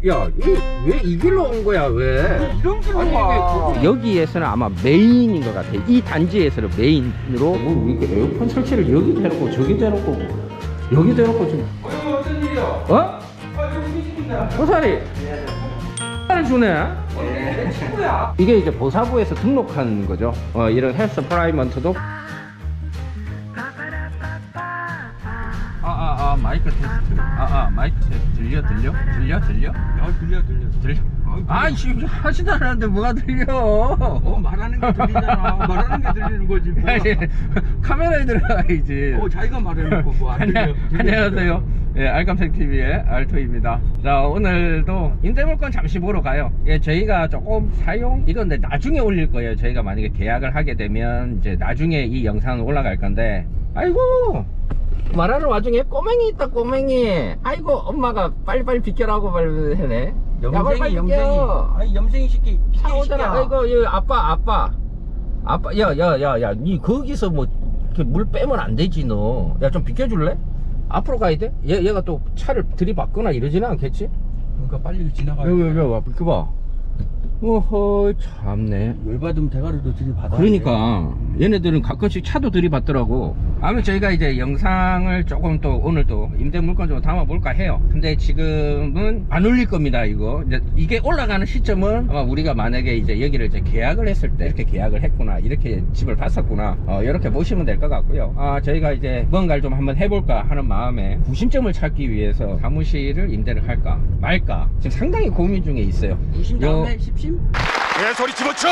씨, 야, 이, 왜이 길로 온 거야, 왜? 이런 길로 아니, 와. 이게 여기에서는 아마 메인인 것 같아. 이 단지에서는 메인으로. 뭐, 이렇게 에어컨 설치를 여기도 해놓고, 저기도 해놓고, 여기도 해놓고, 지금. 어이구 어쩐 일이야? 어? 아 여기 계십니다. 호사리. 를 주네. 내 친구야. 이게 이제 보사부에서 등록한 거죠. 어, 이런 헬스 프라이먼트도. 마이크 테스트. 아, 아, 마이크 테스트. 들려, 들려? 들려, 들려? 야 들려 들려. 들려? 아이, 아이 씨, 하지도 않았는데 뭐가 들려? 어 말하는 게 들리잖아. 말하는 게 들리는 거지. 뭐. 아니, 카메라에 들어가야지. 어 자기가 말해놓고 뭐안 들려. 안녕, 안녕하세요. 예, 알감색 TV의 알토입니다. 자, 오늘도 임대물건 잠시 보러 가요. 예, 저희가 조금 사용 이건 근데 나중에 올릴 거예요. 저희가 만약에 계약을 하게 되면 이제 나중에 이 영상은 올라갈 건데, 아이고. 말하는 와중에 꼬맹이 있다 꼬맹이 아이고 엄마가 빨리빨리 비켜라고 빨리 해네 야, 빨리 빨리 염생이. 염생이. 아이 염생이 새끼. 차 오잖아. 아이고, 여 아빠, 아빠. 아빠, 야, 야, 야, 야, 니 거기서 뭐, 물 빼면 안 되지, 너. 야, 좀 비켜줄래? 앞으로 가야 돼? 얘, 얘가 또 차를 들이받거나 이러지는 않겠지? 그러니까 빨리 지나가. 여기, 여기, 와, 비켜봐. 어허 참네. 열받으면 대가리도 들이받아 그러니까. 얘네들은 가끔씩 차도 들이받더라고. 아무튼 저희가 이제 영상을 조금 또 오늘도 임대 물건 좀 담아볼까 해요. 근데 지금은 안 올릴 겁니다 이거. 이게 올라가는 시점은 아마 우리가 만약에 이제 여기를 이제 계약을 했을 때 이렇게 계약을 했구나 이렇게 집을 봤었구나 어, 이렇게 보시면 될 것 같고요. 아 저희가 이제 뭔가를 좀 한번 해볼까 하는 마음에 구심점을 찾기 위해서 사무실을 임대를 할까 말까 지금 상당히 고민 중에 있어요. 구심 다음에 17내 예, 소리 집어쳐!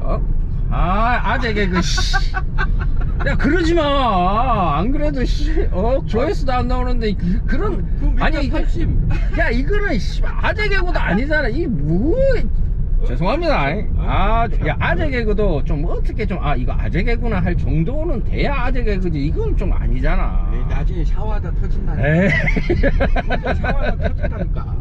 어? 아, 아재개 그 씨. 야 그러지 마. 안 그래도 씨, 어 조회수도 안 나오는데 그, 그런 아니 이거 80. 야 이거는 씨 아재 개그도 아니잖아. 이뭐 죄송합니다. 어? 아, 야 아재 개그도 좀 어떻게 좀 아 이거 아재 개그나 할 정도는 돼야 아재 개그지. 이건 좀 아니잖아. 나중에 샤워하다 터진다니까. 샤워하다 터진다니까.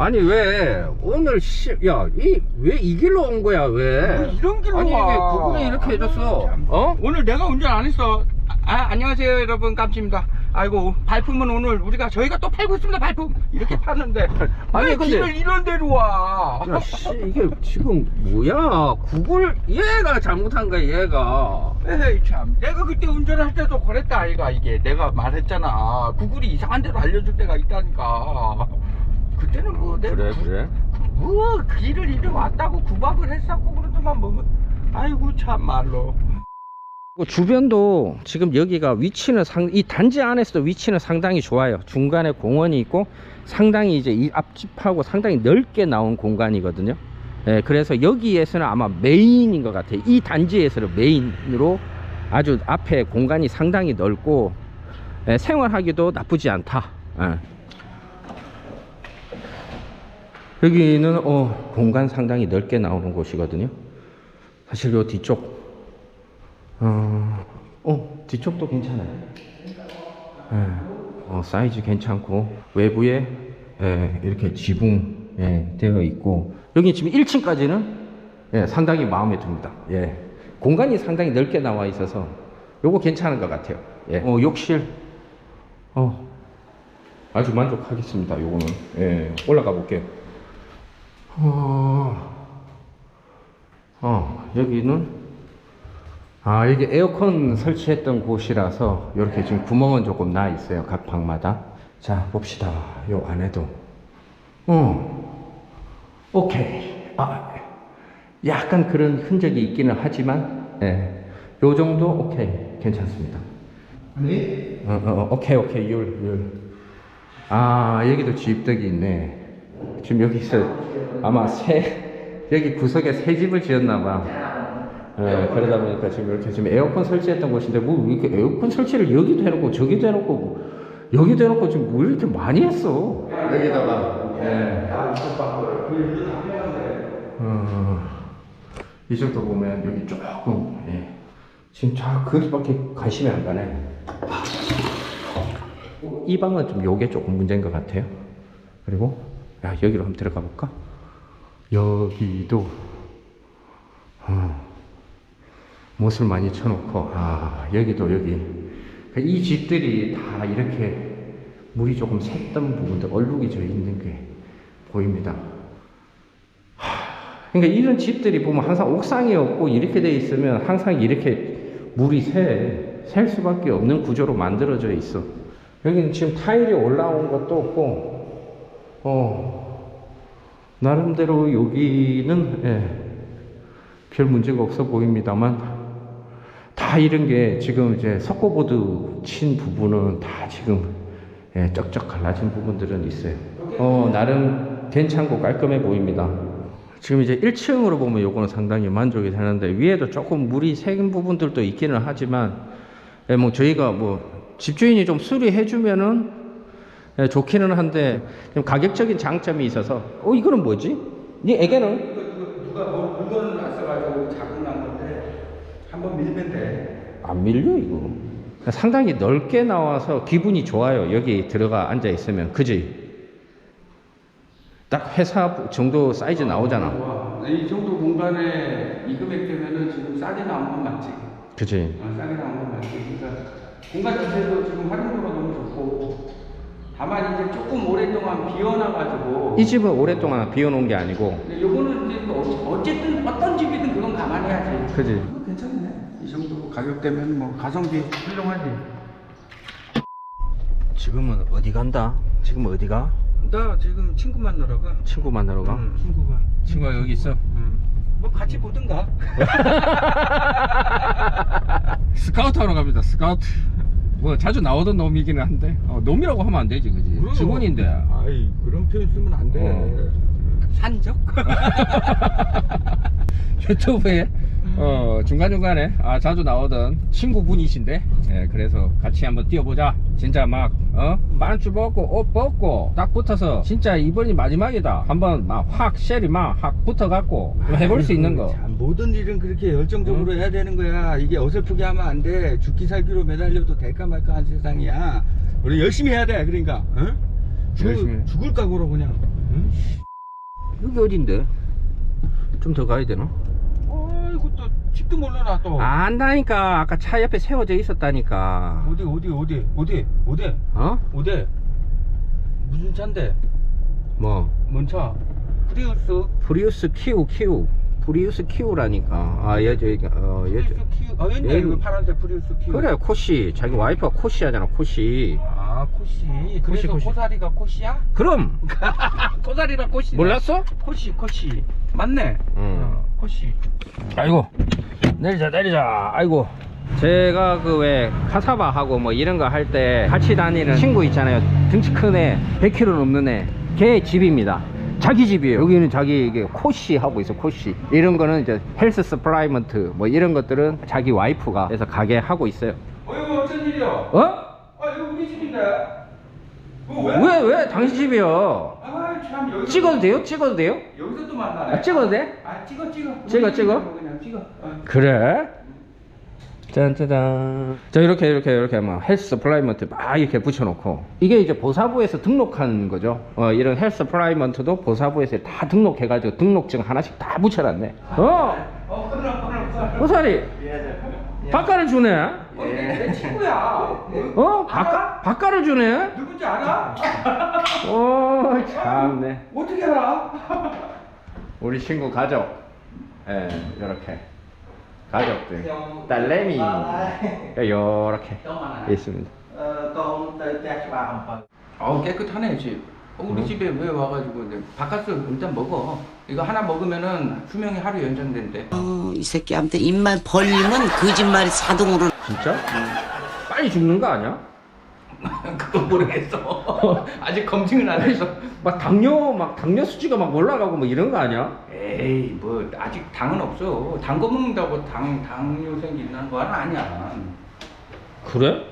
아니, 왜, 오늘, 씨. 야, 이, 왜 이 길로 온 거야, 왜? 뭐 이런 길로 아니, 와. 이게 구글에 이렇게 해줬어. 어? 오늘 내가 운전 안 했어. 아, 안녕하세요 여러분 깜치입니다. 아이고 발품은 오늘 우리가 저희가 또 팔고 있습니다 발품 이렇게 파는데 아니, 왜 근데- 길을 이런 데로 와. 야, 씨, 이게 지금 뭐야? 구글 얘가 잘못한 거야, 얘가. 에이 참 내가 그때 운전할 때도 그랬다 아이가 이게 내가 말했잖아 구글이 이상한 데로 알려줄 때가 있다니까 그때는 뭐 내가 그래, 구- 그래. 뭐 길을 이리 왔다고 구박을 했었고 그러더만 뭐 아이고 참 말로 그 주변도 지금 여기가 위치는 상, 이 단지 안에서도 위치는 상당히 좋아요. 중간에 공원이 있고 상당히 이제 이 앞집하고 상당히 넓게 나온 공간이거든요. 예, 그래서 여기에서는 아마 메인인 것 같아요. 이 단지에서는 메인으로 아주 앞에 공간이 상당히 넓고 예, 생활하기도 나쁘지 않다. 예. 여기는 어, 공간 상당히 넓게 나오는 곳이거든요. 사실 요 뒤쪽 어, 어 뒤쪽도 괜찮아요. 예, 어, 사이즈 괜찮고 외부에 예, 이렇게 지붕 예, 되어 있고 여기 지금 1층까지는 예, 상당히 마음에 듭니다. 예, 공간이 상당히 넓게 나와 있어서 요거 괜찮은 것 같아요. 예, 어, 욕실 어, 아주 만족하겠습니다. 요거는 예, 올라가 볼게요. 어, 어 여기는 아, 여기 에어컨 설치했던 곳이라서 이렇게 지금 구멍은 조금 나 있어요. 각 방마다. 자, 봅시다. 요 안에도. 어. 오케이. 아, 약간 그런 흔적이 있기는 하지만, 예. 요 정도 오케이. 괜찮습니다. 네? 어, 어, 어, 오케이, 오케이. 율, 율. 아, 여기도 집덕이 있네. 지금 여기서 아마 새, 여기 구석에 새 집을 지었나봐. 예, 그러다 보니까 지금 이렇게 지금 에어컨 설치했던 곳인데 뭐 이렇게 에어컨 설치를 여기도 해놓고 저기도 해놓고 뭐 여기도 해놓고 지금 뭐 이렇게 많이 했어. 여기다가 예. 어, 이 정도 보면 여기 조금 예. 지금 저 거기밖에 관심이 안 가네. 이 방은 좀 요게 조금 문제인 것 같아요. 그리고 야 여기로 한번 들어가 볼까? 여기도 어, 못을 많이 쳐놓고 아 여기도 여기 그이 집들이 다 이렇게 물이 조금 샜던 부분들 얼룩이 져 있는 게 보입니다. 하, 그러니까 이런 집들이 보면 항상 옥상이 없고 이렇게 돼 있으면 항상 이렇게 물이 새, 셀 수밖에 없는 구조로 만들어져 있어. 여기는 지금 타일이 올라온 것도 없고, 어, 나름대로 여기는, 예, 별 문제가 없어 보입니다만, 다 이런 게 지금 이제 석고보드 친 부분은 다 지금 예, 쩍쩍 갈라진 부분들은 있어요. 어, 나름 괜찮고 깔끔해 보입니다. 지금 이제 1층으로 보면 요거는 상당히 만족이 되는데 위에도 조금 물이 새긴 부분들도 있기는 하지만 예, 뭐 저희가 뭐 집주인이 좀 수리해 주면은 예, 좋기는 한데 좀 가격적인 장점이 있어서 어 이거는 뭐지? 이 애게는 누가 뭐 물건을 놨어가지고 자국 난 건데 한번 밀면 돼. 안 밀려 이거 상당히 넓게 나와서 기분이 좋아요 여기 들어가 앉아 있으면 그지 딱 회사 정도 사이즈 나오잖아 와, 이 정도 공간에 이 금액 되면은 지금 싸게 나온 건 맞지? 그지 어, 싸게 나온 건 맞지? 그러니까 공간 자체도 지금 활용도가 너무 좋고 다만 이제 조금 오랫동안 비워놔가지고 이 집은 오랫동안 비워놓은 게 아니고 근데 요거는 이제 또 어- 어쨌든 어떤 집이든 그건 감안해야지. 그지 괜찮네. 이 정도 가격대면 뭐 가성비 훌륭하지. 지금은 어디 간다? 지금 어디가? 나 지금 친구 만나러 가. 친구 만나러 가? 응, 친구가. 친구가 여기 있어 응. 뭐 같이 보든가. 스카우트 하러 갑니다 스카우트 뭐 자주 나오던 놈이기는 한데 어, 놈이라고 하면 안 되지 그지 그럼. 직원인데 아이 그런 표현 쓰면 안 돼. 어. 산적? 유튜브에 어, 중간중간에 아, 자주 나오던 친구분이신데 예, 그래서 같이 한번 뛰어보자 진짜 막 어? 만추 벗고 옷 벗고 딱 붙어서 진짜 이번이 마지막이다 한번 막 확 쉘이 막 확 붙어갖고 좀 해볼 수 있는 거 참, 모든 일은 그렇게 열정적으로 해야 되는 거야. 이게 어설프게 하면 안 돼. 죽기 살기로 매달려도 될까 말까 한 세상이야. 우리 열심히 해야 돼. 그러니까. 응? 열심히 해. 죽을, 죽을 각오로 그냥. 응? 여기 어딘데? 좀 더 가야 되나? 집도 몰라나 또. 안다니까 아까 차 옆에 세워져 있었다니까 어디 어디 어디 어디 어디 어? 어디 무슨 차인데? 뭐 뭔 차? 프리우스. 프리우스 키우 키우 프리우스 키우라니까 아 여자 어 여자 프리우스 키우. 아 옛날 얘- 그 파란색 프리우스 키우. 그래 코시 자기 와이프가 코시 하잖아 코시 아 코시. 그래서 코시. 코사리가 코시야? 그럼 코사리라 코시. 몰랐어? 코시 코시. 맞네. 응. 어, 코시. 아이고 내리자 내리자. 아이고. 제가 그 왜 카사바 하고 뭐 이런 거 할 때 같이 다니는 친구 있잖아요. 등치 큰 애 100kg 넘는 애걔 집입니다. 자기 집이에요. 여기는 자기 이게 코시 하고 있어 코시. 이런 거는 이제 헬스 서플라이먼트 뭐 이런 것들은 자기 와이프가 해서 가게 하고 있어요. 어이구 어쩐 일이야? 어? 아 이거 우리 집인데. 어, 왜? 왜 왜? 당신 집이요. 아 참 여기 찍어도 돼요? 찍어도 돼요? 여기서 또 만나네. 아, 찍어도 돼? 아 찍어 찍어. 찍어, 찍어? 그냥 찍어. 어. 그래? 짠짜잔. 자, 이렇게, 이렇게, 이렇게 막 헬스 서플라이먼트 막 이렇게 붙여놓고. 이게 이제 보사부에서 등록한 거죠. 어, 이런 헬스 서플라이먼트도 보사부에서 다 등록해가지고 등록증 하나씩 다 붙여놨네. 어! 어 끊어 끊어 끊어. 보사리! 바가를 주네? 어, 내, 내 친구야. 어? 바가, 바가를 주네? 누군지 알아? 오, 참네. 어떻게 알아? 우리 친구 가족. 예, 요렇게. 가족들. 딸내미. 요렇게 있습니다. 어우 깨끗하네 집. 어, 우리 집에 왜 와가지고 이제 바깥서 일단 먹어. 이거 하나 먹으면은 수명이 하루 연장된대. 어, 이 새끼 아무튼 입만 벌리면 거짓말이 자동으로 진짜? 빨리 죽는 거 아니야? 그건 모르겠어. 아직 검증은 안 했어. 막 당뇨 막 당뇨 수치가 막 올라가고 뭐 이런 거 아니야? 에이 뭐 아직 당은 없어. 단 거 먹는다고 당 당뇨 생기는 건 아니야. 그래?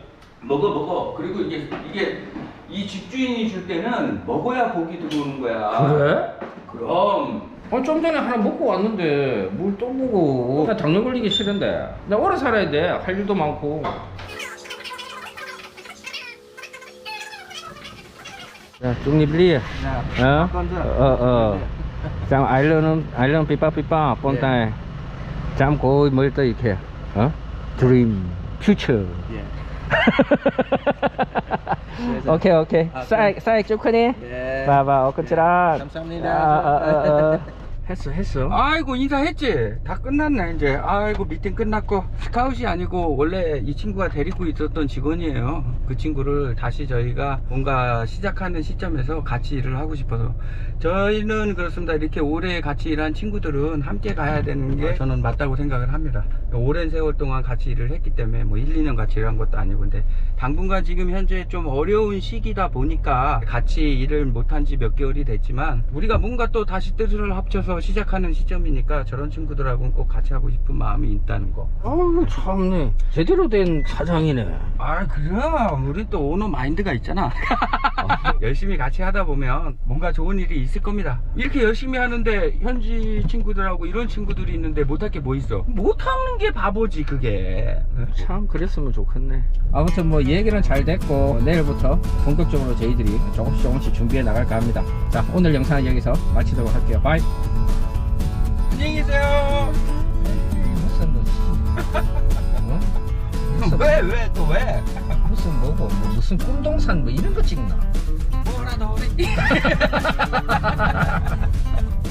먹어 먹어. 그리고 이게 이게 이 집주인이 줄 때는 먹어야 복이 들어오는 거야. 그래? 그럼 어, 좀 전에 하나 먹고 왔는데 뭘 또 먹어? 나 당뇨 걸리기 싫은데 나 오래 살아야 돼. 할 일도 많고. 중립 리. Ờ. Ờ ờ. Chăm ai lên ai lên pipa pipa con tay. Chăm cô mới tới kìa. Hả? Dream future. 오케이 오케이 사이 사이 좀 크니? 봐봐 엊그처럼 감사합니다. 아, 아, 아, 아. 했어 했어? 아이고 인사했지? 다 끝났네 이제. 아이고 미팅 끝났고 스카웃이 아니고 원래 이 친구가 데리고 있었던 직원이에요. 그 친구를 다시 저희가 뭔가 시작하는 시점에서 같이 일을 하고 싶어서. 저희는 그렇습니다. 이렇게 오래 같이 일한 친구들은 함께 가야 되는 게 저는 맞다고 생각을 합니다. 오랜 세월 동안 같이 일을 했기 때문에 뭐 1, 2년 같이 일한 것도 아니고. 근데 당분간 지금 현재 좀 어려운 시기다 보니까 같이 일을 못한 지 몇 개월이 됐지만 우리가 뭔가 또 다시 뜻을 합쳐서 시작하는 시점이니까 저런 친구들하고는 꼭 같이 하고 싶은 마음이 있다는 거. 아우 참네 제대로 된 사장이네 아 그럼 우리 또 오너 마인드가 있잖아. 열심히 같이 하다 보면 뭔가 좋은 일이 있을 겁니다. 이렇게 열심히 하는데 현지 친구들하고 이런 친구들이 있는데 못할 게 뭐 있어? 못하는 게 바보지 그게. 참 그랬으면 좋겠네 아무튼 뭐 얘기는 잘 됐고 내일부터 본격적으로 저희들이 조금씩 조금씩 준비해 나갈까 합니다 자 오늘 영상은 여기서 마치도록 할게요 바이 안녕히 계세요. 무슨 왜 왜 또 왜? 무슨 뭐고 뭐 무슨 꿈동산 뭐 이런 거 찍나 뭐라도 우리.